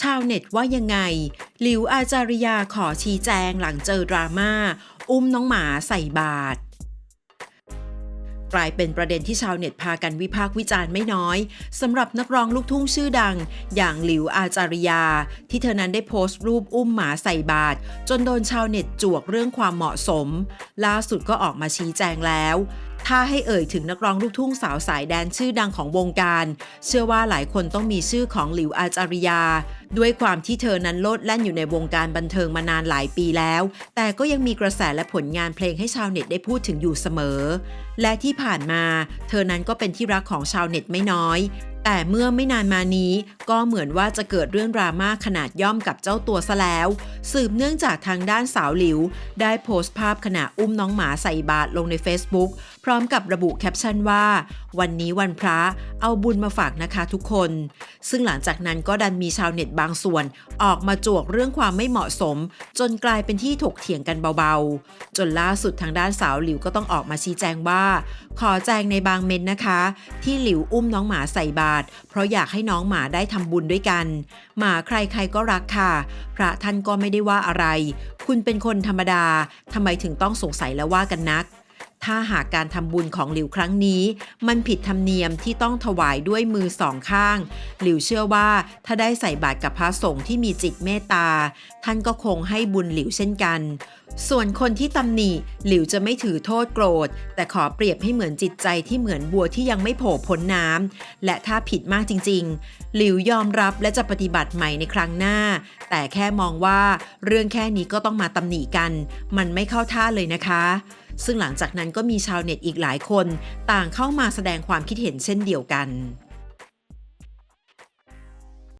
ชาวเน็ตว่ายังไง หลิวอาจาริยาขอชี้แจงหลังเจอดราม่า อุ้มน้องหมาใส่บาตรกลายเป็นประเด็นที่ชาวเน็ตพากันวิพากษ์วิจารณ์ไม่น้อยสำหรับนักร้องลูกทุ่งชื่อดัง อย่างหลิวอาจาริยา ที่เธอนั้นได้โพสต์รูปอุ้มหมาใส่บาตรจนโดนชาวเน็ตจวกเรื่องความเหมาะสม ล่าสุดก็ออกมาชี้แจงแล้ว ถ้าให้เอ่ยถึงนักร้องลูกทุ่งสาวสายแดนชื่อดังของวงการ เชื่อว่าหลายคนต้องมีชื่อของหลิวอาจาริยา ด้วยความที่เธอนั้นโลดแล่นอยู่ในวงการบันเทิงมานานหลายปีแล้ว แต่ก็ยังมีกระแสและผลงานเพลงให้ชาวเน็ตได้พูดถึงอยู่เสมอ และที่ผ่านมา เธอนั้นก็เป็นที่รักของชาวเน็ตไม่น้อย แต่เมื่อไม่นานมานี้ก็เหมือนว่าจะเกิดเรื่องดราม่าขนาดย่อมกับเจ้าตัวซะแล้ว สืบเนื่องจากทางด้านสาวหลิว ได้โพสต์ภาพขณะอุ้มน้องหมาใส่บาตรลงใน Facebook พร้อมกับระบุแคปชั่นว่า วันนี้วันพระเอาบุญมาฝากนะคะทุกคน ซึ่งหลังจากนั้นก็ดันมีชาวเน็ตบางส่วน ออกมาจวกเรื่องความไม่เหมาะสม จนกลายเป็นที่ถกเถียงกันเบาๆ จนล่าสุดทางด้านสาวหลิวก็ต้องออกมาชี้แจงว่า ขอแจงในบางเมนนะคะ ที่หลิวอุ้มน้องหมาใส่บาตรเพราะอยากให้น้องหมาได้ทำบุญด้วยกัน หมาใครๆก็รักค่ะ พระท่านก็ไม่ได้ว่าอะไร คุณเป็นคนธรรมดาทำไมถึงต้องสงสัยและว่ากันนัก ถ้าหากการทำบุญของหลิวครั้งนี้ มันผิดธรรมเนียมที่ต้องถวายด้วยมือสองข้าง หลิวเชื่อว่าถ้าได้ใส่บาตรกับพระสงฆ์ที่มีจิตเมตตา ท่านก็คงให้บุญหลิวเช่นกัน ส่วนคนที่ตำหนิหลิวจะไม่ถือโทษโกรธ แต่ขอเปรียบให้เหมือนจิตใจที่เหมือนบัวที่ยังไม่โผล่พ้นน้ำและถ้าผิดมากจริง ๆ หลิวยอมรับและจะปฏิบัติใหม่ในครั้งหน้า แต่แค่มองว่าเรื่องแค่นี้ก็ต้องมาตำหนิกัน มันไม่เข้าท่าเลยนะคะ ซึ่งหลังจากนั้นก็มีชาวเน็ตอีกหลายคน ต่างเข้ามาแสดงความคิดเห็นเช่นเดียวกัน